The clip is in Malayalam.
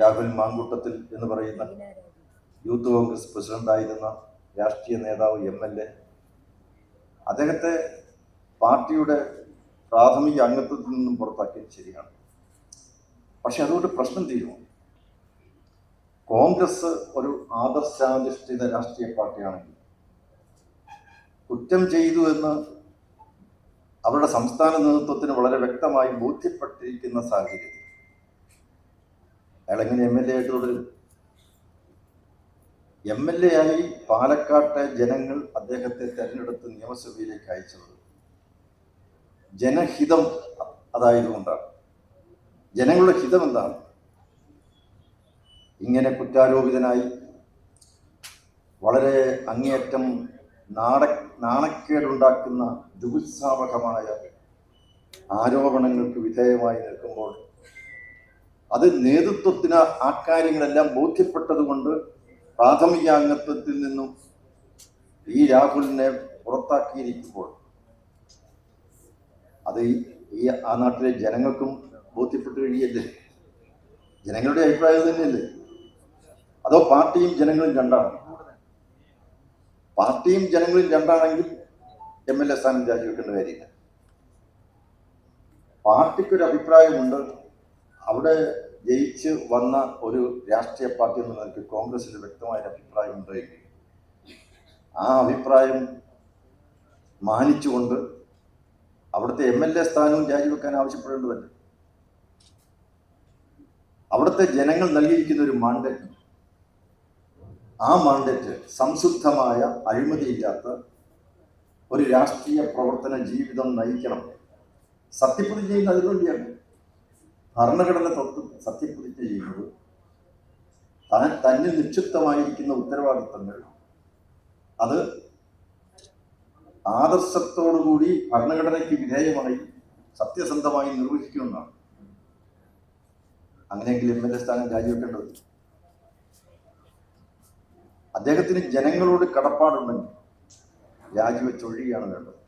രാഹുൽ മാങ്കൂട്ടത്തിൽ എന്ന് പറയുന്ന യൂത്ത് കോൺഗ്രസ് പ്രസിഡന്റായിരുന്ന രാഷ്ട്രീയ നേതാവ് എം എൽ എ. അദ്ദേഹത്തെ പാർട്ടിയുടെ പ്രാഥമിക അംഗത്വത്തിൽ നിന്നും പുറത്താക്കിയത് ശരിയാണ്. പക്ഷെ അതുകൊണ്ട് പ്രശ്നം തീരുമോ? കോൺഗ്രസ് ഒരു ആദർശാധിഷ്ഠിത രാഷ്ട്രീയ പാർട്ടിയാണെങ്കിൽ കുറ്റം ചെയ്തു എന്ന് അവരുടെ സംസ്ഥാന നേതൃത്വത്തിന് വളരെ വ്യക്തമായി ബോധ്യപ്പെട്ടിരിക്കുന്ന സാഹചര്യത്തിൽ അയാൾ എങ്ങനെ എം എൽ എ ആയിട്ട് തുടരും? എം എൽ എ ആയി പാലക്കാട്ടെ ജനങ്ങൾ അദ്ദേഹത്തെ തെരഞ്ഞെടുത്ത് നിയമസഭയിലേക്ക് അയച്ചത്. ജനഹിതം അതായതുകൊണ്ടാണ്. ജനങ്ങളുടെ ഹിതം എന്താണ്? ഇങ്ങനെ കുറ്റാരോപിതനായി വളരെ അങ്ങേയറ്റം നാട നാണക്കേടുണ്ടാക്കുന്ന ദുസ്സാവകമായ ആരോപണങ്ങൾക്ക് വിധേയമായി നിൽക്കുമ്പോൾ അത് നേതൃത്വത്തിന് ആ കാര്യങ്ങളെല്ലാം ബോധ്യപ്പെട്ടതുകൊണ്ട് പ്രാഥമിക അംഗത്വത്തിൽ നിന്നും ഈ രാഹുലിനെ പുറത്താക്കിയിരിക്കുമ്പോൾ അത് ഈ ആ നാട്ടിലെ ജനങ്ങൾക്കും ബോധ്യപ്പെട്ട് കഴിയല്ലേ? ജനങ്ങളുടെ അഭിപ്രായം തന്നെയല്ലേ? അതോ പാർട്ടിയും ജനങ്ങളും രണ്ടാണ്? പാർട്ടിയും ജനങ്ങളും രണ്ടാണെങ്കിൽ എം എൽ എ സ്ഥാനം രാജിവെക്കേണ്ട കാര്യമില്ല. പാർട്ടിക്കൊരു അഭിപ്രായമുണ്ട് അവിടെ ജയിച്ച് വന്ന ഒരു രാഷ്ട്രീയ പാർട്ടി എന്ന നിലയ്ക്ക് കോൺഗ്രസിന് വ്യക്തമായ ഒരു അഭിപ്രായമുണ്ട് എങ്കിൽ ആ അഭിപ്രായം മാനിച്ചുകൊണ്ട് അവിടുത്തെ എം എൽ എ സ്ഥാനവും രാജിവെക്കാൻ ആവശ്യപ്പെടേണ്ടതല്ലേ. അവിടുത്തെ ജനങ്ങൾ നൽകിയിരിക്കുന്ന ഒരു മാൻഡേറ്റ്. ആ മാൻഡേറ്റ് സംശുദ്ധമായ അഴിമതിയില്ലാത്ത ഒരു രാഷ്ട്രീയ പ്രവർത്തന ജീവിതം നയിക്കണം. സത്യപ്രതിജ്ഞ അതിനുവേണ്ടിയാണ് ഭരണഘടന തൊട്ട് സത്യപ്രതിജ്ഞ ചെയ്യുന്നത് താൻ തന്നെ നിക്ഷിപ്തമായിരിക്കുന്ന ഉത്തരവാദിത്തങ്ങൾ. അത് ആദർശത്തോടുകൂടി ഭരണഘടനയ്ക്ക് വിധേയമായി സത്യസന്ധമായി നിർവഹിക്കുമെന്നാണ് അങ്ങനെയെങ്കിൽ എം എൽ എ സ്ഥാനം രാജിവെക്കേണ്ടത് അദ്ദേഹത്തിന് ജനങ്ങളോട് കടപ്പാടുണ്ടെങ്കിൽ രാജിവെച്ചൊഴിയാണ് വേണ്ടത്.